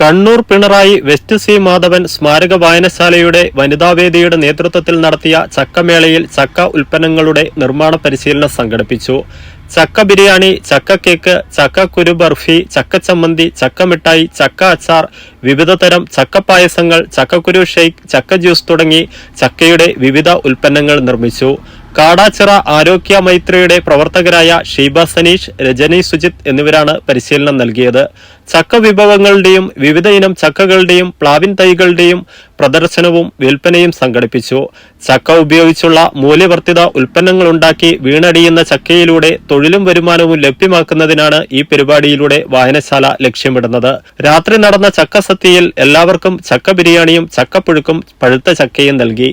Kannur Pinarayi west C Madhavan സ്മാരക വായനശാലയുടെ വനിതാവേദിയുടെ നേതൃത്വത്തിൽ നടത്തിയ ചക്കമേളയിൽ ചക്ക ഉൽപ്പന്നങ്ങളുടെ നിർമ്മാണ പരിശീലനം സംഘടിപ്പിച്ചു. ചക്ക ബിരിയാണി ചക്ക കേക്ക് ചക്ക കുരു ബർഫി ചക്ക ചമ്മന്തി ചക്ക മിഠായി ചക്ക അച്ചാർ വിവിധ തരം ചക്ക പായസങ്ങൾ ചക്കക്കുരു ഷെയ്ക്ക് ചക്ക ജ്യൂസ് തുടങ്ങി ചക്കയുടെ വിവിധ ഉൽപ്പന്നങ്ങൾ നിർമ്മിച്ചു. കാടാച്ചിറ ആരോഗ്യ മൈത്രിയുടെ പ്രവർത്തകരായ ഷീബ സനീഷ് രജനി സുജിത് എന്നിവരാണ് പരിശീലനം നൽകിയത്. ചക്ക വിഭവങ്ങളുടെയും വിവിധ ഇനം ചക്കകളുടെയും പ്ലാവിൻ തൈകളുടെയും പ്രദർശനവും വിൽപ്പനയും സംഘടിപ്പിച്ചു. ചക്ക ഉപയോഗിച്ചുള്ള മൂല്യവർദ്ധിത ഉൽപ്പന്നങ്ങൾ ഉണ്ടാക്കി വീണടിയുന്ന ചക്കയിലൂടെ തൊഴിലും വരുമാനവും ലഭ്യമാക്കുന്നതിനാണ് ഈ പരിപാടിയിലൂടെ വായനശാല ലക്ഷ്യമിടുന്നത്. രാത്രി നടന്ന ചക്ക സത്യയിൽ എല്ലാവർക്കും ചക്ക ബിരിയാണിയും ചക്കപ്പുഴുക്കും പഴുത്ത ചക്കയും നൽകി.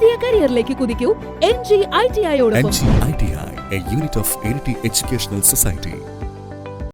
പുതിയ കരിയറിലേക്ക് കുതിക്കൂ. N ഐയോടൊപ്പം. G I T I a unit of educational society.